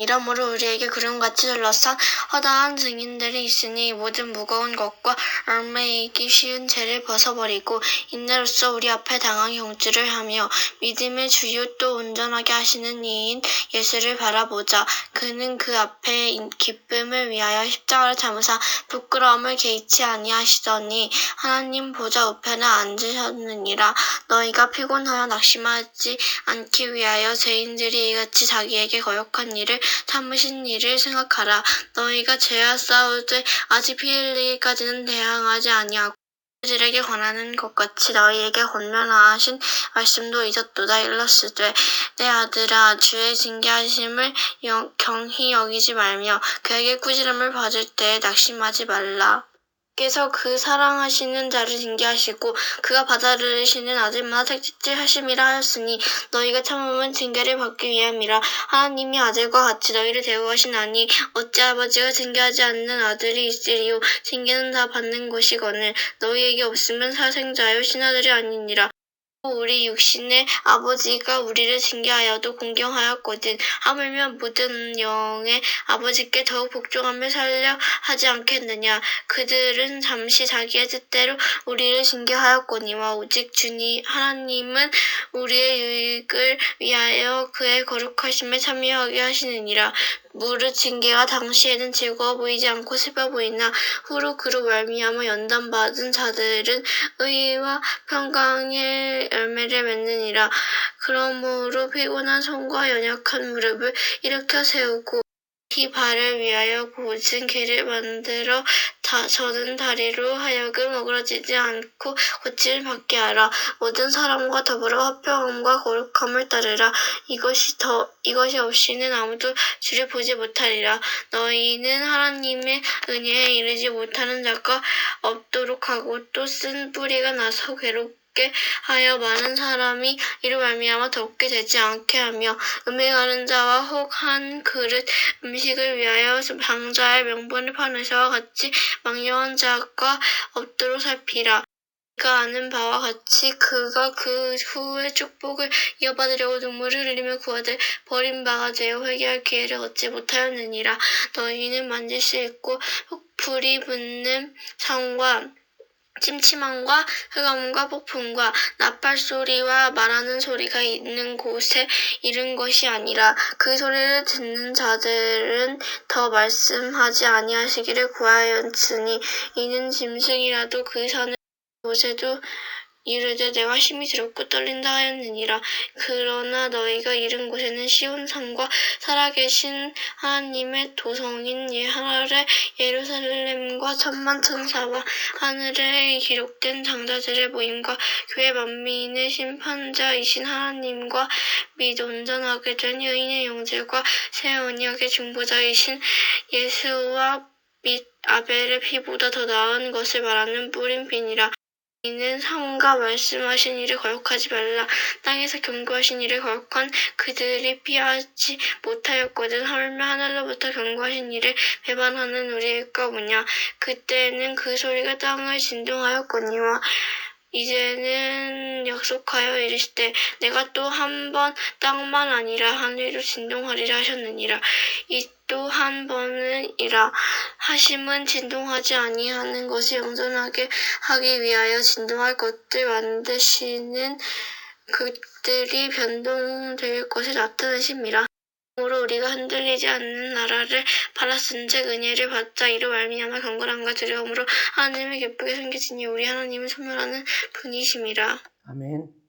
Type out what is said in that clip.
이러므로 우리에게 구름같이 둘러싼 허다한 증인들이 있으니 모든 무거운 것과 얼매이기 쉬운 죄를 벗어버리고 인내로써 우리 앞에 당한 경주를 하며 믿음의 주요 또 온전하게 하시는 이인 예수를 바라보자. 그는 그 앞에 기쁨을 위하여 십자가를 참으사 부끄러움을 개의치 아니하시더니 하나님 보좌 우편에 앉으셨느니라. 너희가 피곤하여 낙심하지 않기 위하여 죄인들이 이같이 자기에게 거역한 일을 참으신 일을 생각하라. 너희가 죄와 싸우되 아직 피 흘리기까지는 대항하지 아니하고 들에게 권하는 것 같이 너희에게 권면하신 말씀도 잊었도다 일러스되 내 아들아 주의 징계하심을 영- 경히 여기지 말며 그에게 꾸지람을 받을 때에 낙심하지 말라. 께서 그 사랑하시는 자를 징계하시고 그가 받아들이시는 아들마다 택지하심이라 하였으니 너희가 참으면 징계를 받기 위함이라. 하나님이 아들과 같이 너희를 대우하시나니 어찌 아버지가 징계하지 않는 아들이 있으리요? 징계는 다 받는 것이거늘 너희에게 없으면 사생자요 신하들이 아니니라 우리 육신의 아버지가 우리를 징계하여도 공경하였거든. 하물며 모든 영의 아버지께 더욱 복종하며 살려 하지 않겠느냐. 그들은 잠시 자기의 뜻대로 우리를 징계하였거니와 오직 주니 하나님은 우리의 유익을 위하여 그의 거룩하심에 참여하게 하시느니라. 무릇 징계가 당시에는 즐거워 보이지 않고 슬퍼 보이나 후로 그로 말미암아 연단받은 자들은 의와 평강의 열매를 맺느니라. 그러므로 피곤한 손과 연약한 무릎을 일으켜 세우고 히 발을 위하여 고진 길을 만들어 다, 저는 다리로 하여금 어그러지지 않고 고침을 받게 하라. 모든 사람과 더불어 화평함과 거룩함을 따르라. 이것이 더 이것이 없이는 아무도 주를 보지 못하리라. 너희는 하나님의 은혜에 이르지 못하는 자가 없도록 하고 또 쓴 뿌리가 나서 괴롭 게 하여 많은 사람이 이로 말미암아 덥게 되지 않게 하며 음행하는 자와 혹 한 그릇 음식을 위하여 방자의 명분을 파는 자와 같이 망령한 자가 없도록 살피라. 그가 아는 바와 같이 그가 그 후에 축복을 이어받으려고 눈물을 흘리며 구하되 버림바가 되어 회개할 기회를 얻지 못하였느니라. 너희는 만질 수 있고 흙불이 붙는 산과 침침함과 흑암과 폭풍과 나팔 소리와 말하는 소리가 있는 곳에 이른 것이 아니라 그 소리를 듣는 자들은 더 말씀하지 아니하시기를 구하였으니 이는 짐승이라도 그 사는 곳에도 이르되 내가 힘이 두렵고 떨린다 하였느니라 그러나 너희가 이른 곳에는 시온 산과 살아계신 하나님의 도성인 예 하늘의 예루살렘과 천만 천사와 하늘에 기록된 장자들의 모임과 교회 만민의 심판자이신 하나님과 및 온전하게 된 의인의 영들과 새 언약의 중보자이신 예수와 및 아벨의 피보다 더 나은 것을 말하는 피니라. 이는 삼가 말씀하신 일을 거역하지 말라. 땅에서 경고하신 일을 거역한 그들이 피하지 못하였거든. 하물며 하늘로부터 경고하신 일을 배반하는 우리가 뭐냐. 그때는 그 소리가 땅을 진동하였거니와 이제는 약속하여 이르시되 내가 또 한 번 땅만 아니라 하늘도 진동하리라 하셨느니라. 이 또 한 번은 이라 하심은 진동하지 아니하는 것을 영존하게 하기 위하여 진동할 것들 만드시는 그들이 변동될 것을 나타내심이라. 그러므로 우리가 흔들리지 않는 나라를 바랐은즉 은혜를 받자 이로 말미암아 경건함과 두려움으로 하나님을 기쁘게 섬기시니 우리 하나님은 소멸하는 분이심이라. 아멘.